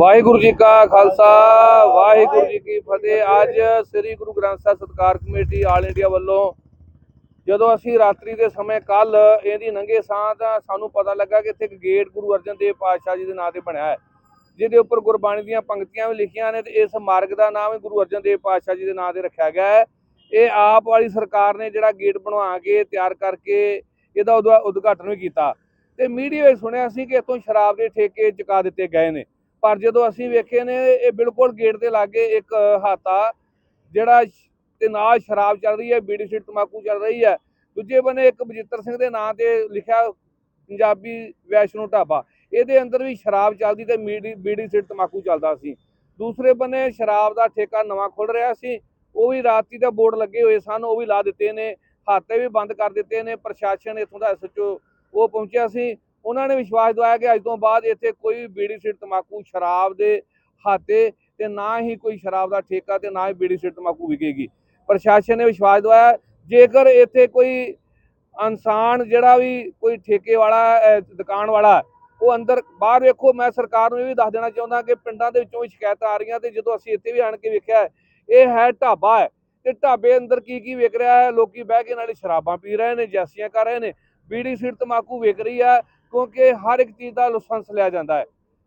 ਵਾਹਿਗੁਰੂ ਜੀ ਕਾ ਖਾਲਸਾ, ਵਾਹਿਗੁਰੂ ਜੀ ਕੀ ਫਤਿਹ। ਅੱਜ ਸ੍ਰੀ ਗੁਰੂ ਗ੍ਰੰਥ ਸਾਹਿਬ ਸਤਕਾਰ ਕਮੇਟੀ ਆਲ ਇੰਡੀਆ ਵੱਲੋਂ ਜਦੋਂ ਅਸੀਂ ਰਾਤਰੀ ਦੇ ਸਮੇਂ ਕੱਲ ਇਹਦੀ ਨੰਗੇ ਸਾਹ ਤਾਂ ਸਾਨੂੰ ਪਤਾ ਲੱਗਾ ਕਿ ਇੱਥੇ ਇੱਕ ਗੇਟ ਗੁਰੂ ਅਰਜਨ ਦੇਵ ਪਾਤਸ਼ਾਹ ਜੀ ਦੇ ਨਾਂ ਤੇ ਬਣਿਆ ਹੈ, ਜਿਹਦੇ ਉੱਪਰ ਗੁਰਬਾਣੀ ਦੀਆਂ ਪੰਕਤੀਆਂ ਵੀ ਲਿਖੀਆਂ ਨੇ ਤੇ ਇਸ ਮਾਰਗ ਦਾ ਨਾਮ ਵੀ ਗੁਰੂ ਅਰਜਨ ਦੇਵ ਪਾਤਸ਼ਾਹ ਜੀ ਦੇ ਨਾਂ ਤੇ ਰੱਖਿਆ ਗਿਆ ਹੈ। ਇਹ ਆਪ ਵਾਲੀ ਸਰਕਾਰ ਨੇ ਜਿਹੜਾ ਗੇਟ ਬਣਵਾ ਕੇ ਤਿਆਰ ਕਰਕੇ ਇਹਦਾ ਉਦਘਾ- ਉਦਘਾਟਨ ਵੀ ਕੀਤਾ। ਤੇ ਮੀਡੀਆ ਵਿੱਚ ਸੁਣਿਆ ਸੀ ਕਿ ਇੱਥੋਂ ਸ਼ਰਾਬ ਦੇ ਠੇਕੇ ਚੁਕਾ ਦਿੱਤੇ ਗਏ ਨੇ। ਪਰ ਜਦੋਂ ਅਸੀਂ ਵੇਖੇ ਨੇ, ਇਹ ਬਿਲਕੁਲ ਗੇਟ ਦੇ ਲਾਗੇ ਇੱਕ ਹਾਤਾ ਜਿਹੜਾ ਸ਼- ਤੇ ਨਾਲ ਸ਼ਰਾਬ ਚੱਲ ਰਹੀ ਹੈ, ਬੀੜੀ ਸਿੱਟ ਤਮਾਕੂ ਚੱਲ ਰਹੀ ਹੈ। ਦੂਜੇ ਬੰਨੇ ਇੱਕ ਬਜਿੱਤਰ ਸਿੰਘ ਦੇ ਨਾਂ ਤੇ ਲਿਖਿਆ ਪੰਜਾਬੀ ਵੈਸ਼ਨੂ ਢਾਬਾ। ਇਹਦੇ ਅੰਦਰ ਵੀ ਸ਼ਰਾਬ ਚੱਲਦੀ ਤੇ ਮੀੜੀ, ਬੀੜੀ ਸਿੱਟ ਤਮਾਕੂ ਚੱਲਦਾ ਸੀ। ਦੂਸਰੇ ਬੰਨੇ ਸ਼ਰਾਬ ਦਾ ਠੇਕਾ ਨਵਾਂ ਖੁੱਲ ਰਿਹਾ ਸੀ। ਉਹ ਵੀ ਰਾਤੀ ਦਾ ਬੋਰਡ ਲੱਗੇ ਹੋਏ ਸਨ, ਉਹ ਵੀ ਲਾ ਦਿੱਤੇ ਨੇ। ਹਾਤੇ ਵੀ ਬੰਦ ਕਰ ਦਿੱਤੇ ਨੇ। ਪ੍ਰਸ਼ਾਸਨ ਇੱਥੋਂ ਦਾ ਐਸਐਚਓ ਉਹ ਪਹੁੰਚਿਆ ਸੀ। ਉਹਨਾਂ ਨੇ ਵਿਸ਼ਵਾਸ ਦਵਾਇਆ ਕਿ ਅੱਜ ਤੋਂ ਬਾਅਦ ਇੱਥੇ ਕੋਈ ਬੀੜੀ ਸਿਰ ਤਮਾਕੂ ਸ਼ਰਾਬ ਦੇ ਹਾਤੇ ਤੇ ਨਾ ਹੀ ਕੋਈ ਸ਼ਰਾਬ ਦਾ ਠੇਕਾ ਤੇ ਨਾ ਹੀ ਬੀੜੀ ਸਿਰ ਤਮਾਕੂ ਵਿਕੇਗੀ। ਪ੍ਰਸ਼ਾਸਨ ਨੇ ਵਿਸ਼ਵਾਸ ਦਵਾਇਆ, ਜੇਕਰ ਇੱਥੇ ਕੋਈ ਇਨਸਾਨ ਜਿਹੜਾ ਵੀ ਕੋਈ ਠੇਕੇ ਵਾਲਾ ਦੁਕਾਨ ਵਾਲਾ, ਉਹ ਅੰਦਰ ਬਾਹਰ ਵੇਖੋ, ਮੈਂ ਸਰਕਾਰ ਨੂੰ ਇਹ ਵੀ ਦੱਸ ਦੇਣਾ ਚਾਹੁੰਦਾ ਕਿ ਪਿੰਡਾਂ ਦੇ ਵਿੱਚੋਂ ਵੀ ਸ਼ਿਕਾਇਤਾਂ ਆ ਰਹੀਆਂ ਤੇ ਜਦੋਂ ਅਸੀਂ ਇੱਥੇ ਵੀ ਆਣ ਕੇ ਵੇਖਿਆ, ਇਹ ਹੈ ਢਾਬਾ ਹੈ ਤੇ ਢਾਬੇ ਅੰਦਰ ਕੀ ਕੀ ਵਿਕ ਰਿਹਾ ਹੈ, ਲੋਕੀ ਬਹਿ ਕੇ ਨਾਲੇ ਸ਼ਰਾਬਾਂ ਪੀ ਰਹੇ ਨੇ, ਜੈਸੀਆਂ ਕਰ ਰਹੇ ਨੇ, ਬੀੜੀ ਸਿਰ ਤਮਾਕੂ ਵਿਕ ਰਹੀ ਹੈ ਕਿਉਂਕਿ ਹਰ ਇੱਕ ਚੀਜ਼ ਦਾ ਲਾਇਸੈਂਸ ਲਿਆ ਜਾਂਦਾ ਹੈ।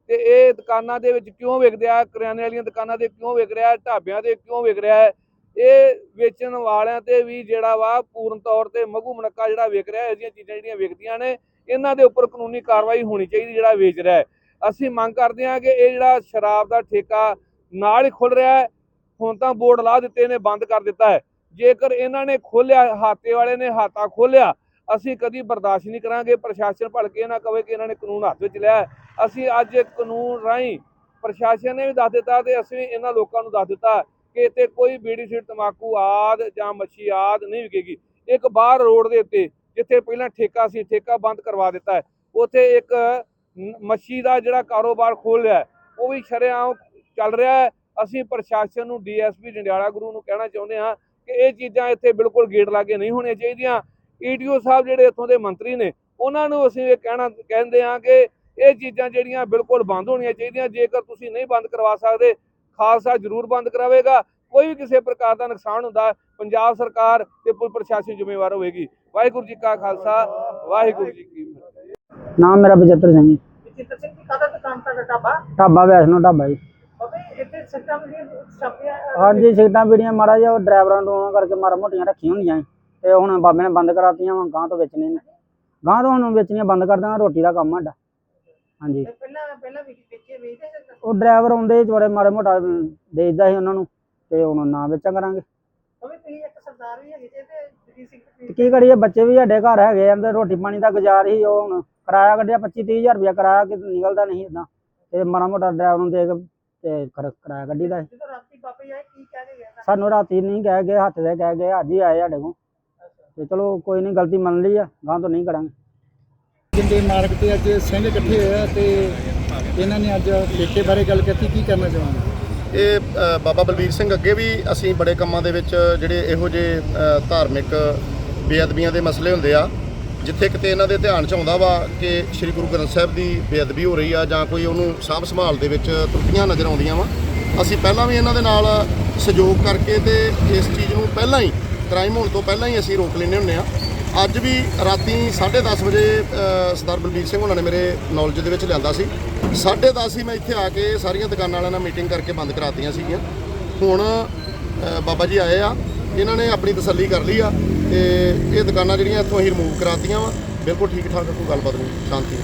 ਤੇ ਇਹ ਦੁਕਾਨਾਂ ਦੇ ਵਿੱਚ ਕਿਉਂ ਵਿਕਦੇ ਆ ਕਰਿਆਨੇ ਵਾਲੀਆਂ ਦੁਕਾਨਾਂ ਦੇ ਕਿਉਂ ਵਿਕ ਰਿਹਾ ਹੈ ਢਾਬਿਆਂ ਦੇ ਕਿਉਂ ਵਿਕ ਰਿਹਾ ਹੈ? ਇਹ ਵੇਚਣ ਵਾਲਿਆਂ ਤੇ ਵੀ ਜਿਹੜਾ ਵਾ ਪੂਰਨ ਤੌਰ ਤੇ ਮਗੂ ਮਨੱਕਾ ਜਿਹੜਾ ਵਿਕ ਰਿਹਾ, ਇਹ ਜਿਹੀਆਂ ਚੀਜ਼ਾਂ ਜਿਹੜੀਆਂ ਵਿਕਦੀਆਂ ਨੇ, ਇਹਨਾਂ ਦੇ ਉੱਪਰ ਕਾਨੂੰਨੀ ਕਾਰਵਾਈ ਹੋਣੀ ਚਾਹੀਦੀ ਜਿਹੜਾ ਵੇਚ ਰਿਹਾ ਹੈ। ਅਸੀਂ ਮੰਗ ਕਰਦੇ ਹਾਂ ਕਿ ਇਹ ਜਿਹੜਾ ਸ਼ਰਾਬ ਦਾ ਠੇਕਾ ਨਾਲ ਹੀ ਖੁੱਲ ਰਿਹਾ ਹੈ। ਹੁਣ ਤਾਂ ਬੋਰਡ ਲਾ ਦਿੱਤੇ ਨੇ, ਬੰਦ ਕਰ ਦਿੱਤਾ ਹੈ। ਜੇਕਰ ਇਹਨਾਂ ਨੇ ਖੋਲਿਆ ਹਾਤੇ ਵਾਲੇ ਨੇ ਹਾਤਾ ਖੋਲਿਆ ਅਸੀਂ ਕਦੀ ਬਰਦਾਸ਼ਤ ਨਹੀਂ ਕਰਾਂਗੇ, ਪ੍ਰਸ਼ਾਸਨ ਭਲਕੇ ਨਾ ਕਵੇ ਕਿ ਇਹਨਾਂ ਨੇ ਕਾਨੂੰਨ ਹੱਥ ਵਿੱਚ ਲਿਆ ਅਸੀਂ ਅੱਜ ਕਾਨੂੰਨ ਰਾਹੀਂ ਪ੍ਰਸ਼ਾਸਨ ਨੇ ਵੀ ਦੱਸ ਦਿੱਤਾ ਤੇ ਅਸੀਂ ਵੀ ਇਹਨਾਂ ਲੋਕਾਂ ਨੂੰ ਦੱਸ ਦਿੱਤਾ ਕਿ ਇੱਥੇ ਕੋਈ ਬੀੜੀ ਸਿਰ ਤਮਾਕੂ ਆਦ ਜਾਂ ਮੱਛੀ ਆਦ ਨਹੀਂ ਵਿਕੇਗੀ। ਇੱਕ ਬਾਹਰ ਰੋਡ ਦੇ ਉੱਤੇ ਜਿੱਥੇ ਪਹਿਲਾਂ ਠੇਕਾ ਸੀ, ਠੇਕਾ ਬੰਦ ਕਰਵਾ ਦਿੱਤਾ ਹੈ। ਉੱਥੇ ਇੱਕ ਨ- ਮੱਛੀ ਦਾ ਜਿਹੜਾ ਕਾਰੋਬਾਰ ਖੋਲ ਲਿਆ ਉਹ ਵੀ ਸ਼ਰੇਆਮ ਚੱਲ ਰਿਹਾ ਹੈ। ਅਸੀਂ ਪ੍ਰਸ਼ਾਸਨ ਨੂੰ ਡੀਐਸਪੀ ਜੰਡਿਆਲਾ ਗੁਰੂ ਨੂੰ ਕਹਿਣਾ ਚਾਹੁੰਦੇ ਹਾਂ ਕਿ ਇਹ ਚੀਜ਼ਾਂ ਇੱਥੇ ਬਿਲਕੁਲ ਗੇਟ ਲਾਗੇ ਨਹੀਂ ਹੋਣੀਆਂ ਚਾਹੀਦੀਆਂ। ਈਡੀਓ ਸਾਹਿਬ ਜਿਹੜੇ ਇੱਥੋਂ ਦੇ ਮੰਤਰੀ ਨੇ ਉਹਨਾਂ ਨੂੰ ਅਸੀਂ ਇਹ ਕਹਿਣਾ ਕਹਿੰਦੇ ਹਾਂ ਕਿ ਇਹ ਚੀਜ਼ਾਂ ਜਿਹੜੀਆਂ ਬਿਲਕੁਲ ਬੰਦ ਹੋਣੀਆਂ ਚਾਹੀਦੀਆਂ ਜੇਕਰ ਤੁਸੀਂ ਨਹੀਂ ਬੰਦ ਕਰਵਾ ਸਕਦੇ ਖਾਲਸਾ ਜ਼ਰੂਰ ਬੰਦ ਕਰਾਵੇਗਾ ਕੋਈ ਵੀ ਕਿਸੇ ਪ੍ਰਕਾਰ ਦਾ ਨੁਕਸਾਨ ਹੁੰਦਾ ਪੰਜਾਬ ਸਰਕਾਰ ਤੇ ਪੁਲਿਸ ਪ੍ਰਸ਼ਾਸਨ ਜ਼ਿੰਮੇਵਾਰ ਹੋਵੇਗੀ। ਵਾਹਿਗੁਰੂ ਜੀ ਕਾ ਖਾਲਸਾ ਵਾਹਿਗੁਰੂ ਜੀ ਕੀ ਫਤਿਹ। ਨਾਮ ਮੇਰਾ ਬਜਿੱਤਰ ਸਿੰਘ ਜੀ। ਜਿੱਤ ਸਿੰਘ ਜੀ ਕਾਹਦਾ ਦੁਕਾਨ ਤੁਹਾਡਾ ਢਾਬਾ? ਢਾਬਾ ਵੈਸ਼ਨੋ ਢਾਬਾ ਜੀ। ਹਾਂਜੀ ਸੀਟਾਂ ਬੀੜੀਆਂ ਮਾੜਾ ਜਿਹਾ ਉਹ ਡਰਾਈਵਰਾਂ ਨੂੰ ਉਹਨਾਂ ਕਰਕੇ ਮਾੜਾ ਮੋਟੀਆਂ ਰੱਖੀਆਂ ਹੁੰਦੀਆਂ ਤੇ ਹੁਣ ਬਾਬੇ ਨੇ ਬੰਦ ਕਰਾਤੀਆਂ ਹੁਣ ਗਾਂ ਤੋਂ ਵੇਚਣੇ ਨੇ। ਗਾਂ ਤੋਂ ਹੁਣ ਵੇਚਣੀਆਂ ਬੰਦ ਕਰ ਦਾਂਗਾ ਰੋਟੀ ਦਾ ਕੰਮ ਸਾਡਾ। ਹਾਂਜੀ। ਪਹਿਲਾਂ ਪਹਿਲਾਂ ਵੀ ਵੇਚੇ ਵੇਚਦੇ ਸੀ ਉਹ ਡਰਾਈਵਰ ਆਉਂਦੇ ਜੋੜੇ ਮਾੜੇ ਮੋਟਾ ਦੇ ਦਿੰਦਾ ਸੀ ਉਹਨਾਂ ਨੂੰ ਤੇ ਹੁਣ ਨਾ ਵੇਚਾਂ ਕਰਾਂਗੇ। ਤੇ ਕੀ ਕਰੀਏ ਬੱਚੇ ਵੀ ਸਾਡੇ ਘਰ ਹੈਗੇ ਆ ਤੇ ਰੋਟੀ ਪਾਣੀ ਦਾ ਗੁਜ਼ਾਰ ਹੀ ਉਹ ਹੁਣ ਕਿਰਾਇਆ ਕੱਢਿਆ 25 30000 ਰੁਪਇਆ ਕਿਰਾਇਆ ਕਿ ਨਿਕਲਦਾ ਨਹੀਂ ਇਦਾਂ ਤੇ ਮਾੜਾ ਮੋਟਾ ਡਰਾਈਵਰ ਨੂੰ ਦੇ ਕੇ ਤੇ ਕਰ- ਕਿਰਾਇਆ ਕੱਢੀਦਾ ਗਿਆ? ਸਾਨੂੰ ਰਾਤੀ ਨਹੀਂ ਕਹਿ ਗਏ ਹੱਥ ਦੇ ਕਹਿ ਗਏ ਅੱਜ ਹੀ ਆਏ ਸਾਡੇ ਕੋਲ। ਤੇ ਚਲੋ ਕੋਈ ਨਹੀਂ ਗਲਤੀ ਮੰਨ ਲਈ ਆ ਗਾਂ ਤੋਂ ਨਹੀਂ ਕਰਾਂਗੇ। ਜਿੰਦੇ ਮਾਰਗ ਤੇ ਅੱਜ ਸਿੰਘ ਇਕੱਠੇ ਹੋਏ ਆ ਤੇ ਇਹਨਾਂ ਨੇ ਅੱਜ ਠੇਕੇ ਬਾਰੇ ਗੱਲ ਕੀਤੀ ਕੀ ਕਰਨਾ ਚਾਹੁੰਦੇ ਇਹ ਬਾਬਾ ਬਲਬੀਰ ਸਿੰਘ ਅੱਗੇ ਵੀ ਅਸੀਂ ਬੜੇ ਕੰਮਾਂ ਦੇ ਵਿੱਚ ਜਿਹੜੇ ਇਹੋ ਜਿਹੇ ਧਾਰਮਿਕ ਬੇਅਦਬੀਆਂ ਦੇ ਮਸਲੇ ਹੁੰਦੇ ਆ ਜਿੱਥੇ ਕਿਤੇ ਇਹਨਾਂ ਦੇ ਧਿਆਨ 'ਚ ਆਉਂਦਾ ਵਾ ਕਿ ਸ੍ਰੀ ਗੁਰੂ ਗ੍ਰੰਥ ਸਾਹਿਬ ਦੀ ਬੇਅਦਬੀ ਹੋ ਰਹੀ ਆ ਜਾਂ ਕੋਈ ਉਹਨੂੰ ਸਾਂਭ ਸੰਭਾਲ ਦੇ ਵਿੱਚ ਤਰੁੱਟੀਆਂ ਨਜ਼ਰ ਆਉਂਦੀਆਂ ਵਾ ਅਸੀਂ ਪਹਿਲਾਂ ਵੀ ਇਹਨਾਂ ਦੇ ਨਾਲ ਸਹਿਯੋਗ ਕਰਕੇ ਤੇ ਇਸ ਚੀਜ਼ ਨੂੰ ਪਹਿਲਾਂ ਹੀ ਕ੍ਰਾਈਮ ਹੋਣ ਤੋਂ ਪਹਿਲਾਂ ਹੀ ਅਸੀਂ ਰੋਕ ਲੈਂਦੇ ਹੁੰਦੇ ਆ ਅੱਜ ਵੀ ਰਾਤੀ 10:30 ਵਜੇ ਸਰਦਾਰ ਬਲਬੀਰ ਸਿੰਘ ਉਹਨਾਂ ਨੇ ਮੇਰੇ ਨੌਲੇਜ ਦੇ ਵਿੱਚ ਲਿਆਂਦਾ ਸੀ। 10:30 ਹੀ ਮੈਂ ਇੱਥੇ ਆ ਕੇ ਸਾਰੀਆਂ ਦੁਕਾਨਾਂ ਵਾਲਿਆਂ ਨਾਲ ਮੀਟਿੰਗ ਕਰਕੇ ਬੰਦ ਕਰਾਤੀਆਂ ਸੀਗੀਆਂ। ਹੁਣ ਬਾਬਾ ਜੀ ਆਏ ਆ। ਇਹਨਾਂ ਨੇ ਆਪਣੀ ਤਸੱਲੀ ਕਰ ਲਈ ਆ ਤੇ ਇਹ ਦੁਕਾਨਾਂ ਜਿਹੜੀਆਂ ਇੱਥੋਂ ਅਸੀਂ ਰਿਮੂਵ ਕਰਾਤੀਆਂ ਵਾ। ਬਿਲਕੁਲ ਠੀਕ ਠਾਕ ਕੋਈ ਗੱਲਬਾਤ ਨਹੀਂ, ਸ਼ਾਂਤੀ।